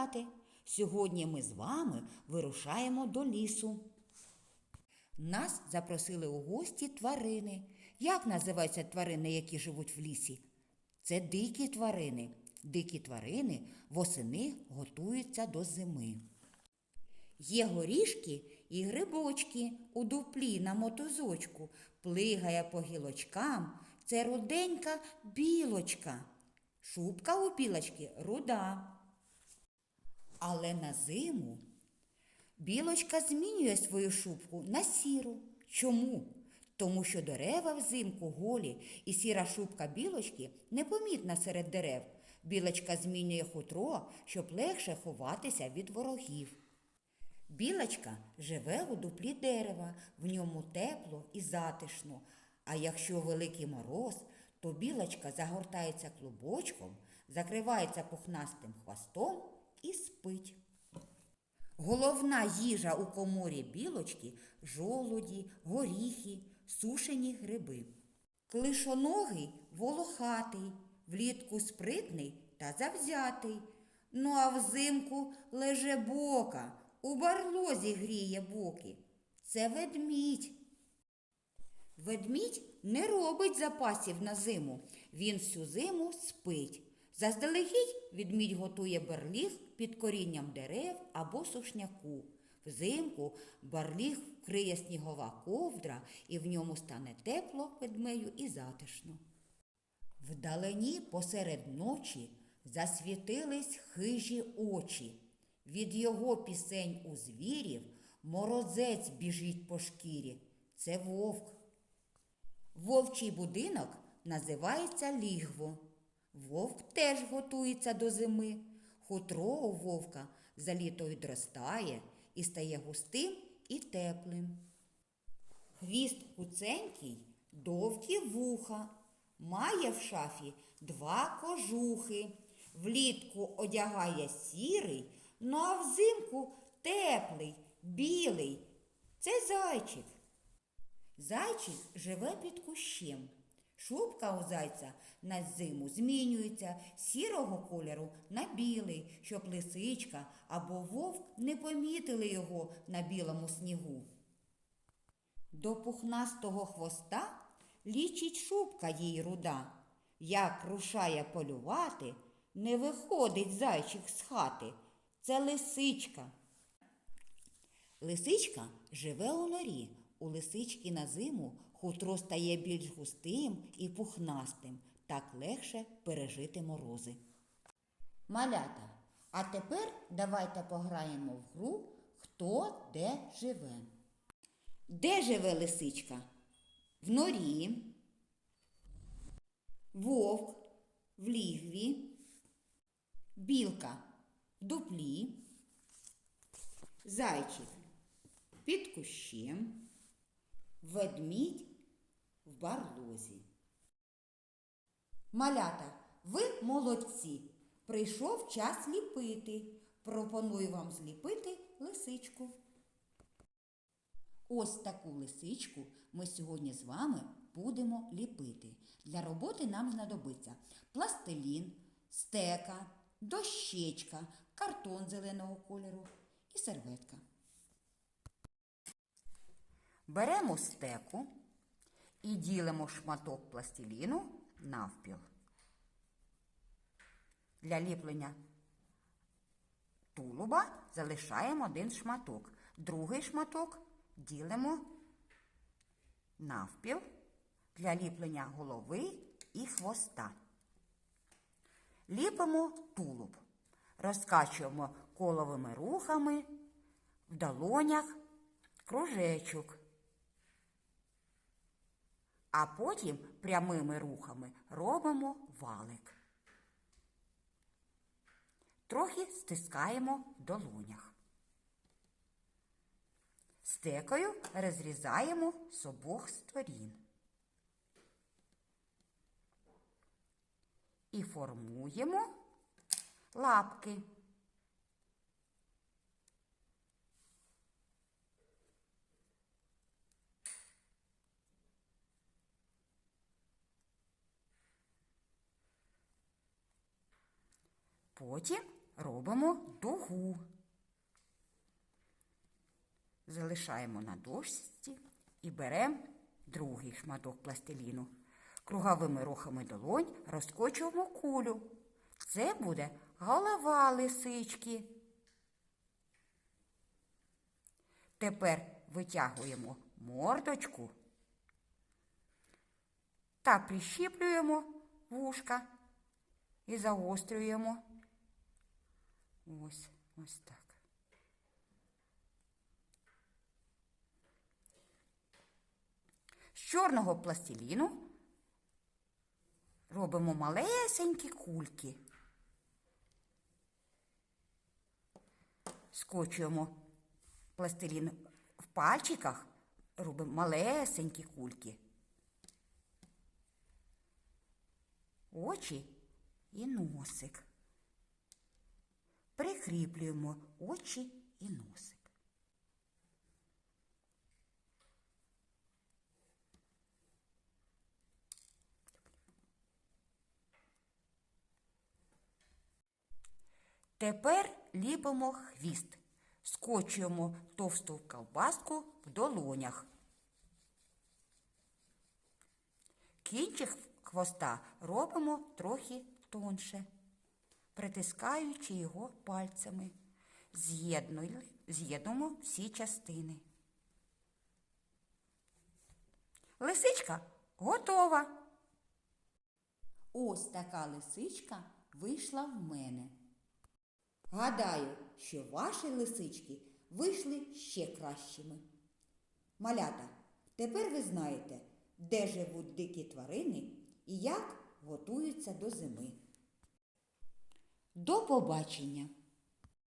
гуляти. Сьогодні ми з вами вирушаємо до лісу. Нас запросили у гості тварини. Як називаються тварини, які живуть в лісі? Це дикі тварини. Дикі тварини восени готуються до зими. Є горішки і грибочки у дуплі на мотузочку, плигає по гілочкам. Це руденька білочка. Шубка у білочки руда. Але на зиму білочка змінює свою шубку на сіру. Чому? Тому що дерева взимку голі, і сіра шубка білочки непомітна серед дерев. Білочка змінює хутро, щоб легше ховатися від ворогів. Білочка живе у дуплі дерева, в ньому тепло і затишно. А якщо великий мороз, то білочка загортається клубочком, закривається пухнастим хвостом і спить. Головна їжа у коморі білочки жолуді, горіхи, сушені гриби. Клишоногий волохатий, влітку спритний та завзятий. Ну а взимку леже бока, у барлозі гріє боки. Це ведмідь. Ведмідь не робить запасів на зиму. Він всю зиму спить. Заздалегідь ведмідь готує барліг під корінням дерев або сушняку. Взимку барліг вкриє снігова ковдра, і в ньому стане тепло ведмею і затишно. Вдалині посеред ночі засвітились хижі очі. Від його пісень у звірів морозець біжить по шкірі. Це вовк. Вовчий будинок називається лігво. Вовк теж готується до зими. Хутро у вовка за літо відростає і стає густим і теплим. Хвіст куценький, довгі вуха, має в шафі два кожухи. Влітку одягає сірий, ну а взимку теплий, білий. Це зайчик. Зайчик живе під кущем. Шубка у зайця на зиму змінюється сірого кольору на білий, щоб лисичка або вовк не помітили його на білому снігу. До пухнастого хвоста лічить шубка їй руда. Як рушає полювати, не виходить зайчик з хати. Це лисичка. Лисичка живе у норі. У лисички на зиму хутро стає більш густим і пухнастим, так легше пережити морози. Малята, а тепер давайте пограємо в гру Хто де живе. Де живе лисичка? В норі, вовк. В лігві, білка. В дуплі, зайчик. Під кущем, ведмідь в барлозі. Малята, ви молодці. Прийшов час ліпити. Пропоную вам зліпити лисичку. Ось таку лисичку ми сьогодні з вами будемо ліпити. Для роботи нам знадобиться пластилін, стека, дощечка, картон зеленого кольору і серветка. Беремо стеку і ділимо шматок пластиліну навпіл. Для ліплення тулуба залишаємо один шматок. Другий шматок ділимо навпіл для ліплення голови і хвоста. Ліпимо тулуб. Розкачуємо коловими рухами в долонях кружечок. А потім прямими рухами робимо валик. Трохи стискаємо в долонях. Стекою розрізаємо з обох сторін. І формуємо лапки. Потім робимо дугу. Залишаємо на дошці і беремо другий шматок пластиліну. Круговими рухами долонь розкочуємо кулю. Це буде голова лисички. Тепер витягуємо мордочку та прищіплюємо вушка і загострюємо. Ось, ось так. З чорного пластиліну робимо малесенькі кульки. Скочуємо пластилін в пальчиках, робимо малесенькі кульки. Очі і носик. Прикріплюємо очі і носик. Тепер ліпимо хвіст, скочуємо товсту ковбаску в долонях. Кінчик хвоста робимо трохи тонше, притискаючи його пальцями. З'єднуємо всі частини. Лисичка готова. Ось така лисичка вийшла в мене. Гадаю, що ваші лисички вийшли ще кращими. Малята, тепер ви знаєте, де живуть дикі тварини і як готуються до зими. До побачення!